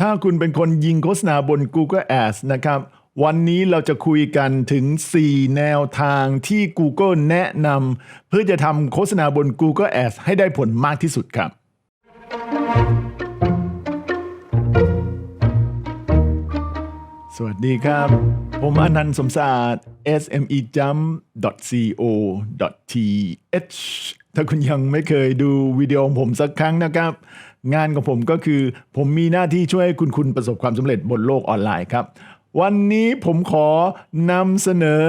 ถ้าคุณเป็นคนยิงโฆษณาบน Google Ads นะครับ วันนี้เราจะคุยกันถึง 4 แนวทางที่ Google แนะนำเพื่อจะทำโฆษณาบน Google Ads ให้ได้ผลมากที่สุดครับ สวัสดีครับ ผมอนันต์สมศาสตร์ smejump.co.th ถ้าคุณยังไม่เคยดูวิดีโอของผมสักครั้งนะครับ งานของผมก็คือ ผมมีหน้าที่ช่วยให้คุณคุณประสบความสำเร็จบนโลกออนไลน์ครับ วันนี้ผมขอนำเสนอ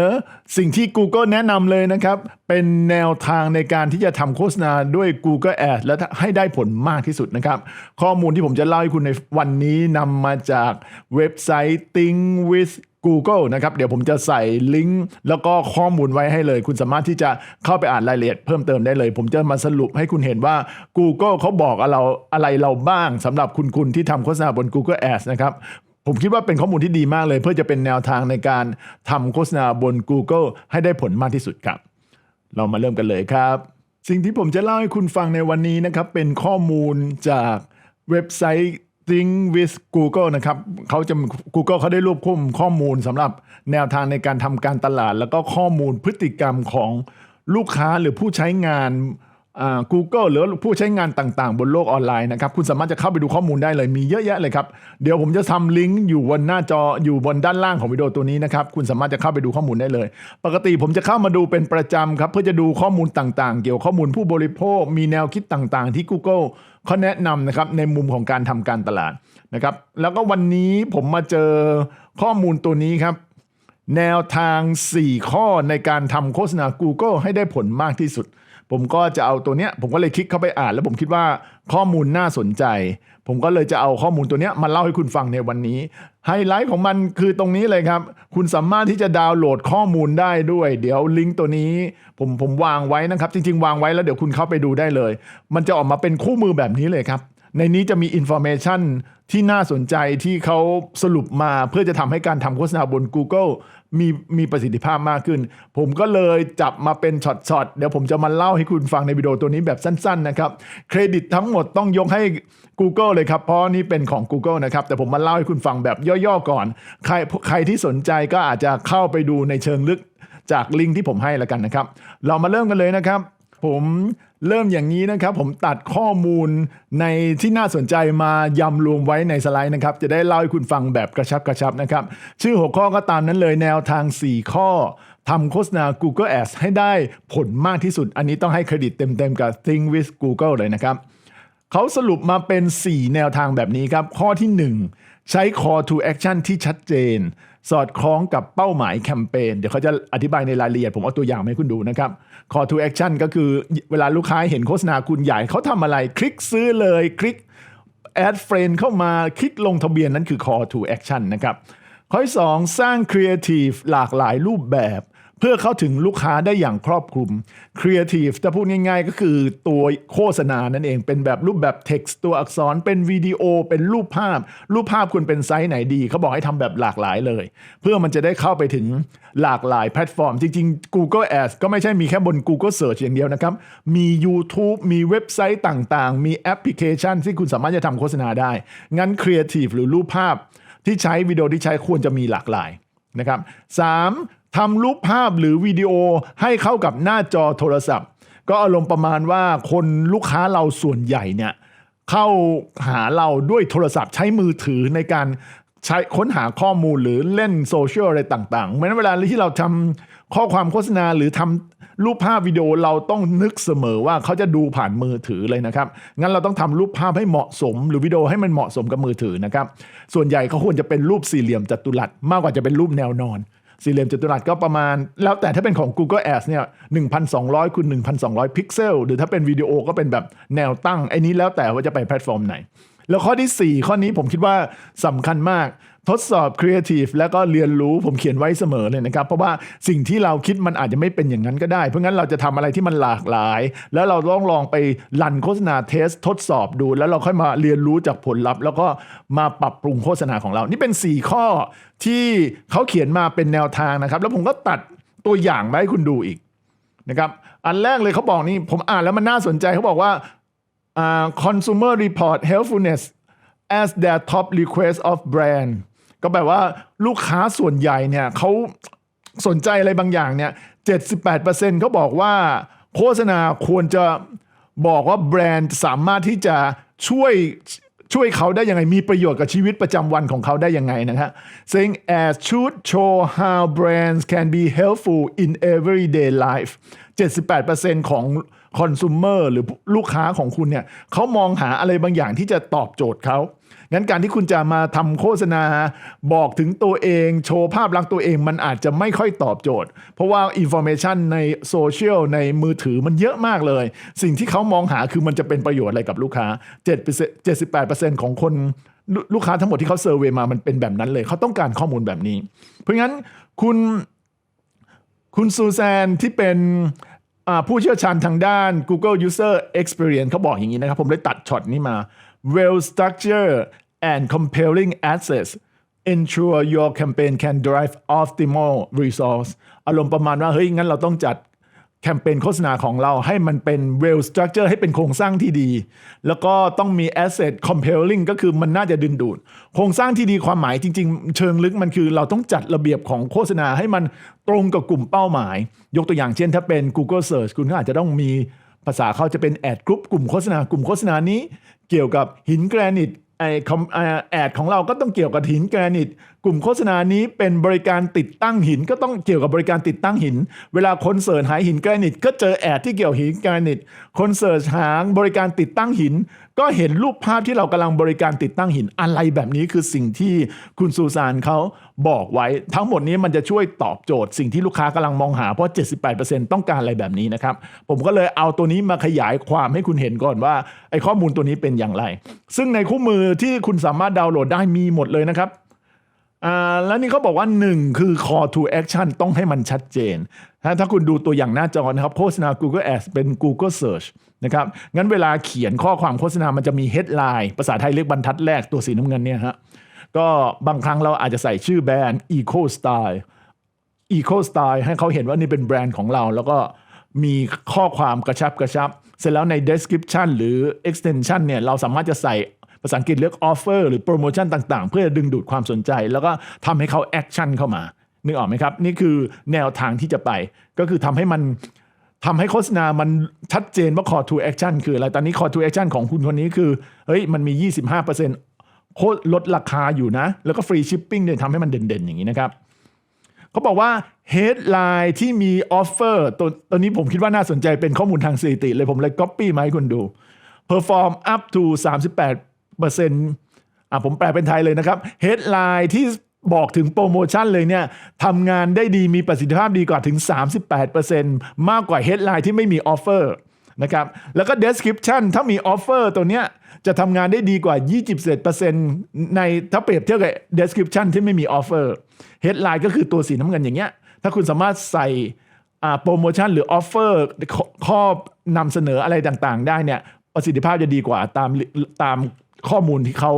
สิ่งที่ Google แนะนำเลยนะครับ เป็นแนวทางในการที่จะทำโฆษณาด้วย Google Ads และให้ได้ผลมากที่สุดนะครับ ข้อมูลที่ผมจะเล่าให้คุณในวันนี้นำมาจากเว็บไซต์ Think with Google นะครับ เดี๋ยวผมจะใส่ลิงก์แล้วก็ข้อมูลไว้ให้เลย คุณสามารถที่จะเข้าไปอ่านรายละเอียดเพิ่มเติมได้เลย ผมจะมาสรุปให้คุณเห็นว่า Google เขาบอกเราอะไรเราบ้างสำหรับคุณคุณที่ทำโฆษณาบน Google Ads นะครับผมคิดว่าเป็นข้อมูลที่ดีมากเลย เพื่อจะเป็นแนวทางในการทำโฆษณาบน Google ให้ได้ผลมากที่สุดครับ เรามาเริ่มกันเลยครับ สิ่งที่ผมจะเล่าให้คุณฟังในวันนี้นะครับ เป็นข้อมูลจากเว็บไซต์ Think with Google นะครับ เขาจะ Google เขาได้รวบรวมข้อมูลสำหรับแนวทางในการทำการตลาด แล้วก็ข้อมูลพฤติกรรมของลูกค้าหรือผู้ใช้งาน Google หรือผู้ใช้งานต่างๆ บนโลกออนไลน์นะครับ คุณสามารถจะเข้าไปดูข้อมูลได้เลยมีเยอะแยะเลยครับ เดี๋ยวผมจะทำลิงก์อยู่บนหน้าจออยู่บนด้านล่างของวิดีโอตัวนี้นะครับ คุณสามารถจะเข้าไปดูข้อมูลได้เลย ปกติผมจะเข้ามาดูเป็นประจำครับ เพื่อจะดูข้อมูลต่างๆ เกี่ยวกับข้อมูลผู้บริโภค มีแนวคิดต่างๆ ที่ Google เขาแนะนำนะครับในมุมของการทำการตลาดนะครับ แล้วก็วันนี้ผมมาเจอข้อมูลตัวนี้ครับแนวทาง 4 ข้อในการทำโฆษณา Google ให้ได้ผลมากที่สุด ผมก็จะเอาตัวเนี้ยผมก็เลยคลิกเข้าไปอ่าน แล้วผมคิดว่าข้อมูลน่าสนใจ ผมก็เลยจะเอาข้อมูลตัวเนี้ยมาเล่าให้คุณฟังในวันนี้ไฮไลท์ของมันคือตรงนี้เลยครับ คุณสามารถที่จะดาวน์โหลดข้อมูลได้ด้วย เดี๋ยวลิงก์ตัวนี้ ผมผมวางไว้นะครับ จริง ๆ วางไว้แล้วเดี๋ยวคุณเข้าไปดูได้เลย มันจะออกมาเป็นคู่มือแบบนี้เลยครับในนี้จะมีอินโฟเมชันที่น่าสนใจที่เขาสรุปมาเพื่อจะทำให้การทำโฆษณาบน Google มีมีประสิทธิภาพมากขึ้น ผมก็เลยจับมาเป็นช็อตๆ เดี๋ยวผมจะมาเล่าให้คุณฟังในวิดีโอตัวนี้แบบสั้นๆนะครับ เครดิตทั้งหมดต้องยกให้ Google เลยครับ เพราะนี่เป็นของ Google นะครับ แต่ผมมาเล่าให้คุณฟังแบบย่อๆ ก่อน ใครใครที่สนใจก็อาจจะเข้าไปดูในเชิงลึกจากลิงก์ที่ผมให้แล้วกันนะครับ เรามาเริ่มกันเลยนะครับ ผม เริ่มอย่างนี้นะครับ ผมตัดข้อมูลในที่น่าสนใจมายำรวมไว้ในสไลด์นะครับ จะได้เล่าให้คุณฟังแบบกระชับกระชับนะครับ ชื่อหัวข้อก็ตามนั้นเลยแนวทาง 4 ข้อทำโฆษณา Google Ads ให้ได้ผลมากที่สุด อันนี้ต้องให้เครดิตเต็มๆกับ Think with Google เลยนะครับเขาสรุปมาเป็น 4 แนวทางแบบนี้ครับ ข้อที่ 1 ใช้ call to action ที่ชัดเจน สอดคล้องกับเป้าหมายแคมเปญเดี๋ยวเขาจะอธิบายในรายละเอียด ผมเอาตัวอย่างมาให้คุณดูนะครับ call to action ก็คือเวลาลูกค้าเห็นโฆษณาคุณใหญ่เขาทำอะไร คลิกซื้อเลย คลิก add friend เข้ามาคลิกลงทะเบียนนั้นคือ call to action นะครับข้อที่สองสร้าง creative หลากหลายรูปแบบ เพื่อเข้าถึงลูกค้าได้อย่างครอบคลุม Creative ถ้าพูดง่ายๆ ก็คือตัวโฆษณานั่นเอง เป็นแบบรูปแบบ text ตัวอักษรเป็นวิดีโอ เป็นรูปภาพ รูปภาพควรเป็นไซส์ไหนดี เขาบอกให้ทำแบบหลากหลายเลย เพื่อมันจะได้เข้าไปถึงหลากหลายแพลตฟอร์ม จริงๆ Google Ads ก็ไม่ใช่มีแค่บน Google Search อย่างเดียวนะครับ มี YouTube มีเว็บไซต์ต่างๆ มีแอปพลิเคชันที่คุณสามารถจะทำโฆษณาได้ งั้น Creative หรือรูปภาพที่ใช้วิดีโอที่ใช้ควรจะมีหลากหลายนะครับสาม ทำรูปภาพหรือวิดีโอให้เข้ากับหน้าจอโทรศัพท์ ก็อารมณ์ประมาณว่าคนลูกค้าเราส่วนใหญ่เนี่ยเข้าหาเราด้วยโทรศัพท์ใช้มือถือในการใช้ค้นหาข้อมูลหรือเล่นโซเชียลอะไรต่างๆเพราะฉะนั้นเวลาที่เราทำข้อความโฆษณาหรือทำรูปภาพวิดีโอเราต้องนึกเสมอว่าเขาจะดูผ่านมือถือเลยนะครับ งั้นเราต้องทำรูปภาพให้เหมาะสม หรือวิดีโอให้มันเหมาะสมกับมือถือนะครับ ส่วนใหญ่เขาควรจะเป็นรูปสี่เหลี่ยมจัตุรัสมากกว่าจะเป็นรูปแนวนอน สี่เหลี่ยมจัตุรัสก็ประมาณ แล้วแต่ถ้าเป็นของ Google Ads เนี่ย1,200คูณ1,200 พิกเซล หรือถ้าเป็นวิดีโอก็เป็นแบบแนวตั้งไอ้นี้แล้วแต่ว่าจะไปแพลตฟอร์มไหน แล้วข้อที่ 4 ข้อนี้ผมคิดว่าสำคัญมาก ทดสอบครีเอทีฟแล้วก็เรียนรู้ผมเขียนไว้เสมอเลยนะครับ เพราะว่าสิ่งที่เราคิดมันอาจจะไม่เป็นอย่างนั้นก็ได้ เพราะงั้นเราจะทำอะไรที่มันหลากหลาย แล้วเราต้องลองไปรันโฆษณาเทสทดสอบดู แล้วเราค่อยมาเรียนรู้จากผลลัพธ์ แล้วก็มาปรับปรุงโฆษณาของเรา นี่เป็น 4 ข้อที่เขาเขียนมาเป็นแนวทางนะครับ แล้วผมก็ตัดตัวอย่างมาให้คุณดูอีกนะครับอันแรกเลยเขาบอกนี่ผมอ่านแล้วมันน่าสนใจเขาบอกว่าอ่า consumer report helpfulness as their top request of brand ก็แปลว่าลูกค้าส่วนใหญ่เนี่ยเขาสนใจอะไรบางอย่างเนี่ย78%เขาบอกว่าโฆษณาควรจะบอกว่าแบรนด์สามารถที่จะช่วยช่วยเขาได้ยังไง มีประโยชน์กับชีวิตประจำวันของเขาได้ยังไงนะฮะ saying as should show how brands can be helpful in everyday life 78%ของคอน sumer หรือลูกค้าของคุณเนี่ยเขามองหาอะไรบางอย่างที่จะตอบโจทย์เขา งั้นการที่คุณจะมาทำโฆษณาบอกถึงตัวเอง โชว์ภาพลักษณ์ตัวเองมันอาจจะไม่ค่อยตอบโจทย์ เพราะว่าอินโฟเมชันในโซเชียลในมือถือมันเยอะมากเลย สิ่งที่เขามองหาคือมันจะเป็นประโยชน์อะไรกับลูกค้า7 78%ของคนลูกค้าทั้งหมดที่เขาเซอร์เวยมามันเป็นแบบนั้นเลย เขาต้องการข้อมูลแบบนี้ เพราะงั้นคุณคุณซูแซนที่เป็นผู้เชี่ยวชาญทางด้าน Google User Experience เขาบอกอย่างนี้นะครับ ผมเลยตัดช็อตนี้มา well structured and compelling assets ensure your campaign can drive optimal results อารมณ์ประมาณว่า เฮ้ย งั้นเราต้องจัดแคมเปญโฆษณาของเราให้มันเป็น well structure ให้เป็นโครงสร้างที่ดี แล้วก็ต้องมี asset compelling ก็คือมันน่าจะดึงดูด โครงสร้างที่ดีความหมายจริง ๆ เชิงลึกมันคือเราต้องจัดระเบียบของโฆษณาให้มันตรงกับกลุ่มเป้าหมาย ยกตัวอย่างเช่นถ้าเป็น Google Search คุณก็อาจจะต้องมี ภาษาเขาจะเป็นแอดกรุ๊ปกลุ่มโฆษณากลุ่มโฆษณานี้ เกี่ยวกับหินแกรนิตไอแอดของเราก็ต้องเกี่ยวกับหินแกรนิตกลุ่มโฆษณานี้เป็นบริการติดตั้งหิน ก็ต้องเกี่ยวกับบริการติดตั้งหิน เวลาคนเสิร์ชหาหินแกรนิต ก็เจอแอดที่เกี่ยวหินแกรนิต คนเสิร์ชหาบริการติดตั้งหิน ก็เห็นรูปภาพที่เรากำลังบริการติดตั้งหินอะไรแบบนี้คือสิ่งที่คุณซูซานเขาบอกไว้ ทั้งหมดนี้มันจะช่วยตอบโจทย์สิ่งที่ลูกค้ากำลังมองหาเพราะ 78%ต้องการอะไรแบบนี้นะครับ ผมก็เลยเอาตัวนี้มาขยายความให้คุณเห็นก่อนว่าไอ้ข้อมูลตัวนี้เป็นอย่างไร ซึ่งในคู่มือที่คุณสามารถดาวน์โหลดได้มีหมดเลยนะครับ อ่าแล้วนี่เขาบอกว่า1คือ call to action ต้องให้มันชัดเจน ถ้าถ้าคุณดูตัวอย่างหน้าจอนะครับ โฆษณา Google Ads เป็น Google Search นะครับ งั้นเวลาเขียนข้อความโฆษณามันจะมี headline ภาษาไทยเรียกบรรทัดแรกตัวสีน้ำเงินเนี่ยฮะ ก็บางครั้งเราอาจจะใส่ชื่อแบรนด์ Eco Style Eco Style ให้เขาเห็นว่านี่เป็นแบรนด์ของเรา แล้วก็มีข้อความกระชับกระชับ เสร็จแล้วใน description หรือ extension เนี่ยเราสามารถจะใส่ ภาษาอังกฤษเรียก offer หรือโปรโมชั่นต่างๆ เพื่อดึงดูดความสนใจ แล้วก็ทำให้เขา action เข้ามานึกออกไหมครับ นี่คือแนวทางที่จะไป ก็คือทำให้มันทำให้โฆษณามันชัดเจนว่า call to action คืออะไร ตอนนี้ call to action ของคุณคนนี้คือ เฮ้ย มันมี 25%โคตรลดราคาอยู่นะ แล้วก็ฟรีชิปปิ้งเนี่ยทำให้มันเด่นๆ อย่างนี้นะครับ เขาบอกว่า headline ที่มี offer ตัวตัวนี้ผมคิดว่าน่าสนใจเป็นข้อมูลทางสถิติเลยผมเลย copy มาให้คุณดู perform up to 38 เปอร์เซ็นต์อะผมแปลเป็นไทยเลยนะครับ headline ที่บอกถึงโปรโมชั่นเลยเนี่ยทำงานได้ดีมีประสิทธิภาพดีกว่าถึง 38%มากกว่า headline ที่ไม่มี offer นะครับแล้วก็ description ถ้ามี offer ตัวเนี้ยจะทำงานได้ดีกว่า 27%ในถ้าเปรียบเทียบกับ description ที่ไม่มี offer headline ก็คือตัวสีน้ำเงินอย่างเงี้ย ถ้าคุณสามารถใส่อ่าโปรโมชั่นหรือ offer ข้อข้อนำเสนออะไรต่างๆ ได้เนี่ยประสิทธิภาพจะดีกว่าตามตาม ข้อมูลที่เขา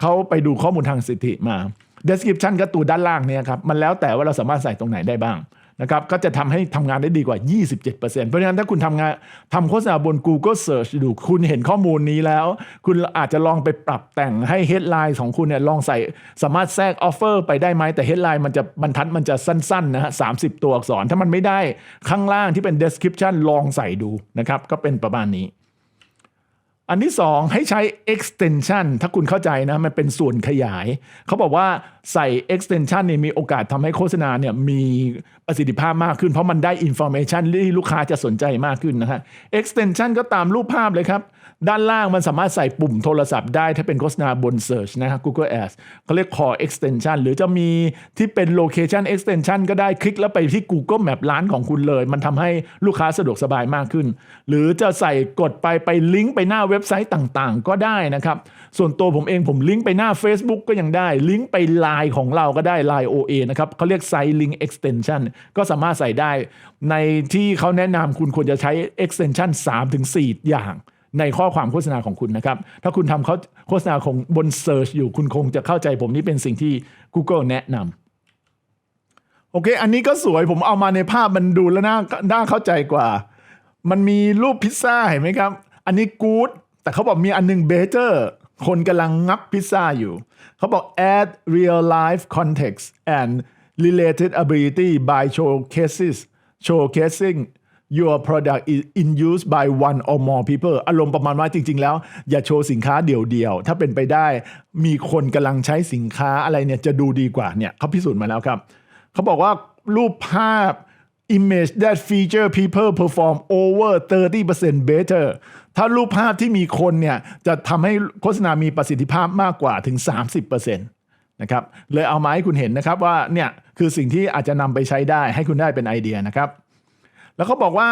เขาไปดูข้อมูลทางสถิติมา description ก็ตัวด้านล่างเนี่ยครับมันแล้วแต่ว่าเราสามารถใส่ตรงไหนได้บ้างนะครับก็จะทำให้ทำงานได้ดีกว่า 27%เพราะฉะนั้นถ้าคุณทำงานทำโฆษณาบน Google Search ดูคุณเห็นข้อมูลนี้แล้ว คุณอาจจะลองไปปรับแต่งให้ headline ของคุณเนี่ยลองใส่สามารถแทรก offer ไปได้ไหมแต่ headline มันจะบรรทัดมันจะสั้นๆนะฮะ30ตัวอักษร ถ้ามันไม่ได้ข้างล่างที่เป็น description ลองใส่ดูนะครับก็เป็นประมาณนี้ อันที่สองให้ใช้ extension ถ้าคุณเข้าใจนะ มันเป็นส่วนขยาย เขาบอกว่าใส่ extension เนี่ยมีโอกาสทำให้โฆษณาเนี่ยมีประสิทธิภาพมากขึ้น เพราะมันได้ information ที่ลูกค้าจะสนใจมากขึ้นนะฮะ extension ก็ตามรูปภาพเลยครับ ด้านล่างมันสามารถใส่ปุ่มโทรศัพท์ได้ถ้าเป็นโฆษณาบน Search นะฮะ Google Ads เขาเรียก Call Extension หรือจะมีที่เป็น Location Extension ก็ได้คลิกแล้วไปที่ Google Map ร้านของคุณเลย มันทำให้ลูกค้าสะดวกสบายมากขึ้น หรือจะใส่กดไปไปลิงก์ไปหน้าเว็บไซต์ต่างๆ ก็ได้นะครับ ส่วนตัวผมเองผมลิงก์ไปหน้า Facebook ก็ยังได้ ลิงก์ไป Line ของเราก็ได้ Line OA นะครับเขาเรียก Site Link Extension ก็สามารถใส่ได้ ในที่เขาแนะนำคุณควรจะใช้ extension 3-4 อย่าง ในข้อความโฆษณาของคุณนะครับ ถ้าคุณทำเขาโฆษณาของบน Search อยู่คุณคงจะเข้าใจผมนี่เป็นสิ่งที่ Google แนะนำโอเค อันนี้ก็สวยผมเอามาในภาพมันดูแล้วน่าน่าเข้าใจกว่า มันมีรูปพิซซ่าเห็นไหมครับ อันนี้กู๊ดแต่เขาบอกมีอันหนึงเบเ t อร์คนกำลังงับพิซซ่าอยู่ เขาบอก add real life context and related ability by showcases showcasing your product is in use by one or more people อารมณ์ประมาณว่าจริง ๆ แล้ว อย่าโชว์สินค้าเดี่ยวๆ ถ้าเป็นไปได้มีคนกำลังใช้สินค้าอะไรเนี่ยจะดูดีกว่าเนี่ยเขาพิสูจน์มาแล้วครับ เขาบอกว่ารูปภาพ image that feature people perform over 30% better ถ้ารูปภาพที่มีคนเนี่ยจะทำให้โฆษณามีประสิทธิภาพมากกว่าถึง 30%นะครับเลยเอามาให้คุณเห็นนะครับว่าเนี่ยคือสิ่งที่อาจจะนำไปใช้ได้ให้คุณได้เป็นไอเดียนะครับ แล้วเขาบอกว่า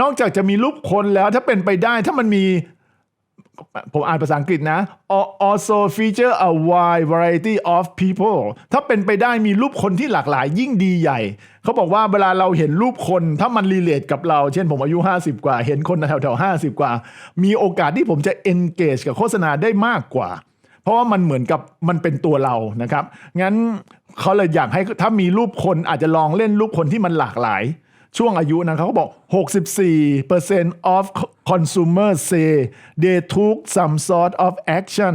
นอกจากจะมีรูปคนแล้วถ้าเป็นไปได้ถ้ามันมีผมอ่านภาษาอังกฤษนะ also feature a wide variety of people ถ้าเป็นไปได้มีรูปคนที่หลากหลายยิ่งดีใหญ่ เขาบอกว่าเวลาเราเห็นรูปคนถ้ามันรีเลทกับเรา เช่นผมอายุ 50 กว่า เห็นคนแถวแถวๆ50กว่า มีโอกาสที่ผมจะ engage กับโฆษณาได้มากกว่า เพราะว่ามันเหมือนกับมันเป็นตัวเรานะครับ งั้นเขาเลยอยากให้ถ้ามีรูปคนอาจจะลองเล่นรูปคนที่มันหลากหลาย ช่วงอายุนะเขาก็บอก 64% of consumers say they took some sort of action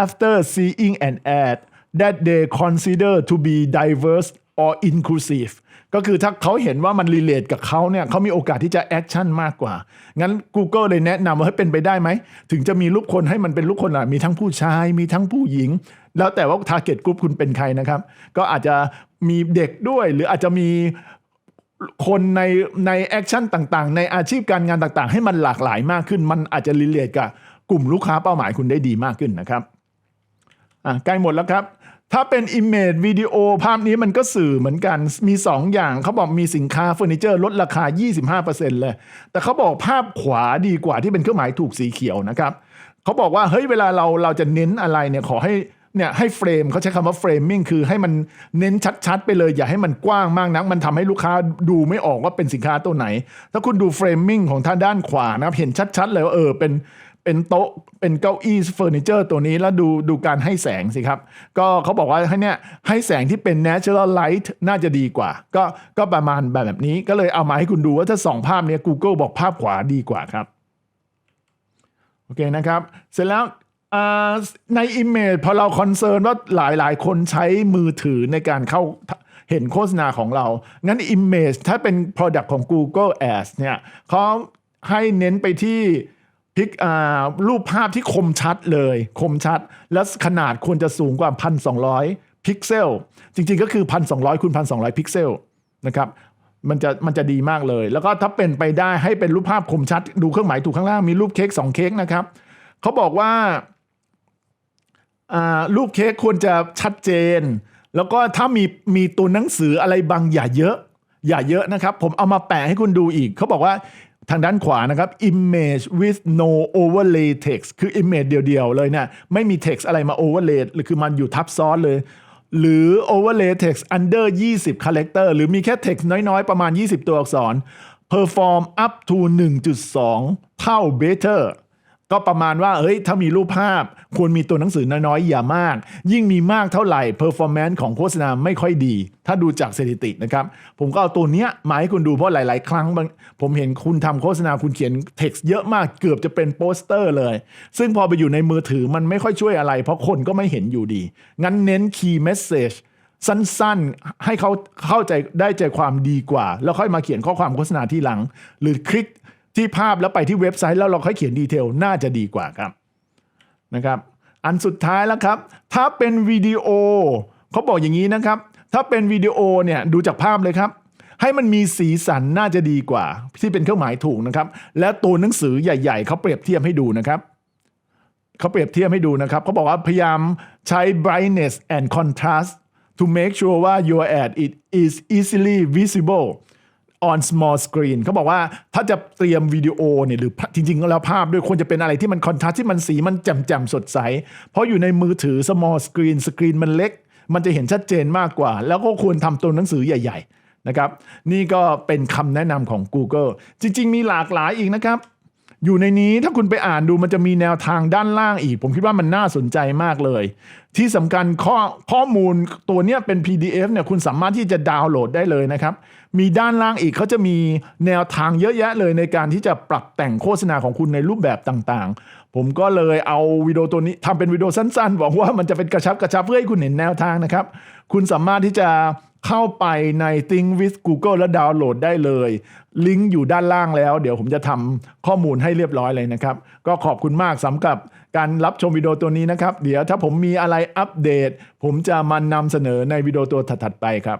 after seeing an ad that they consider to be diverse or inclusive ก็คือถ้าเขาเห็นว่ามันรีเลทกับเขาเนี่ยเขามีโอกาสที่จะแอคชั่นมากกว่า งั้น Google เลยแนะนำว่าให้เป็นไปได้ไหม ถึงจะมีรูปคนให้มันเป็นรูปคนอะมีทั้งผู้ชาย มีทั้งผู้หญิง แล้วแต่ว่า target group คุณเป็นใครนะครับ ก็อาจจะมีเด็กด้วย หรืออาจจะมี คนในในแอคชั่นต่างๆ ในอาชีพการงานต่างๆ ให้มันหลากหลายมากขึ้น มันอาจจะรีเลทกับกลุ่มลูกค้าเป้าหมายคุณได้ดีมากขึ้นนะครับอะใกล้หมดแล้วครับ ถ้าเป็น Image วิดีโอภาพนี้มันก็สื่อเหมือนกันมี 2 อย่างเขาบอกมีสินค้าเฟอร์นิเจอร์ลดราคา 25%เลย แต่เขาบอกภาพขวาดีกว่าที่เป็นเครื่องหมายถูกสีเขียวนะครับเขาบอกว่าเฮ้ยเวลาเราเราจะเน้นอะไรเนี่ยขอให้ เนี่ยให้เฟรมเขาใช้คำว่าเฟรมมิ่งคือให้มันเน้นชัด ๆ ไปเลย อย่าให้มันกว้างมากนัก มันทำให้ลูกค้าดูไม่ออกว่าเป็นสินค้าตัวไหน ถ้าคุณดูเฟรมมิ่งของท่านด้านขวานะครับเห็นชัด ๆ เลยว่าเออเป็นเป็นโต๊ะเป็นเก้าอี้เฟอร์นิเจอร์ตัวนี้แล้วดูดูการให้แสงสิครับ ก็เขาบอกว่าให้เนี่ยให้แสงที่เป็น natural light น่าจะดีกว่า ก็ก็ประมาณแบบนี้ก็เลยเอามาให้คุณดูว่าถ้าสองภาพเนี้ย Google บอกภาพขวาดีกว่าครับโอเคนะครับ เสร็จแล้ว ใน Image พอเราคอนเซิร์นว่าหลายๆ คนใช้มือถือในการเข้าเห็นโฆษณาของเรา งั้น Image ถ้าเป็น Product ของ Google Ads เนี่ยเขาให้เน้นไปที่พิกอ่ารูปภาพที่คมชัดเลย คมชัด และขนาดควรจะสูงกว่า 1,200 พิกเซล จริงๆก็คือ 1,200คูณ1,200 พิกเซลนะครับมันจะมันจะดีมากเลย แล้วก็ถ้าเป็นไปได้ให้เป็นรูปภาพคมชัด ดูเครื่องหมายถูกข้างล่างมีรูปเค้กสองเค้กนะครับเขาบอกว่า รูปเค้กควรจะชัดเจน แล้วก็ถ้ามีมีตัวหนังสืออะไรบางอย่าเยอะ อย่าเยอะนะครับ ผมเอามาแปะให้คุณดูอีก เขาบอกว่าทางด้านขวานะครับ image with no overlay text คือ image เดียวๆ เลยเนี่ยไม่มี text อะไรมา overlay หรือคือมันอยู่ทับซ้อนเลย หรือ overlay text under 20 character หรือมีแค่ text น้อยๆ ประมาณ 20 ตัวอักษร perform up to 1.2 เท่า better ก็ประมาณว่าเฮ้ยถ้ามีรูปภาพ ควรมีตัวหนังสือน้อยๆอย่ามาก ยิ่งมีมากเท่าไหร่ performance ของโฆษณาไม่ค่อยดี ถ้าดูจากสถิตินะครับ ผมก็เอาตัวเนี้ยมาให้คุณดูเพราะหลายๆ ครั้งบางผมเห็นคุณทำโฆษณาคุณเขียน text เยอะมากเกือบจะเป็นโปสเตอร์เลย ซึ่งพอไปอยู่ในมือถือมันไม่ค่อยช่วยอะไร เพราะคนก็ไม่เห็นอยู่ดี งั้นเน้น key message สั้นๆ ให้เขาเข้าใจได้ใจความดีกว่า แล้วค่อยมาเขียนข้อความโฆษณาที่หลัง หรือคลิก ที่ภาพแล้วไปที่เว็บไซต์แล้วเราค่อยเขียนดีเทลน่าจะดีกว่าครับนะครับอันสุดท้ายแล้วครับ ถ้าเป็นวิดีโอเขาบอกอย่างนี้นะครับ ถ้าเป็นวิดีโอเนี่ยดูจากภาพเลยครับ ให้มันมีสีสันน่าจะดีกว่า ที่เป็นเครื่องหมายถูกนะครับ และตัวหนังสือใหญ่ๆเขาเปรียบเทียบให้ดูนะครับเขาเปรียบเทียบให้ดูนะครับเขาบอกว่าพยายามใช้ brightness and contrast to make sure ว่า your ad it is easily visible on small screen เขาบอกว่าถ้าจะเตรียมวิดีโอเนี่ยหรือจริงๆแล้วภาพด้วยควรจะเป็นอะไรที่มันคอนทราสที่มันสีมันแจ่มๆสดใส เพราะอยู่ในมือถือ small screen สกรีนมันเล็ก มันจะเห็นชัดเจนมากกว่า แล้วก็ควรทำตัวหนังสือใหญ่ ๆ นะครับ นี่ก็เป็นคำแนะนำของ Google จริง ๆ มีหลากหลายอีกนะครับ อยู่ในนี้ถ้าคุณไปอ่านดูมันจะมีแนวทางด้านล่างอีก ผมคิดว่ามันน่าสนใจมากเลย ที่สำคัญข้อข้อมูลตัวเนี้ยเป็น PDF เนี่ยคุณสามารถที่จะดาวน์โหลดได้เลยนะครับ มีด้านล่างอีกเขาจะมีแนวทางเยอะแยะเลยในการที่จะปรับแต่งโฆษณาของคุณในรูปแบบต่างๆ ผมก็เลยเอาวิดีโอตัวนี้ทำเป็นวิดีโอสั้นๆหวังว่ามันจะเป็นกระชับกระชับเพื่อให้คุณเห็นแนวทางนะครับ คุณสามารถที่จะ เข้าไปใน Think with Google แล้วดาวน์โหลดได้เลย ลิงก์อยู่ด้านล่างแล้ว เดี๋ยวผมจะทำข้อมูลให้เรียบร้อยเลยนะครับ ก็ขอบคุณมากสำหรับการรับชมวิดีโอตัวนี้นะครับ เดี๋ยวถ้าผมมีอะไรอัปเดต ผมจะมานำเสนอในวิดีโอตัวถัดๆไปครับ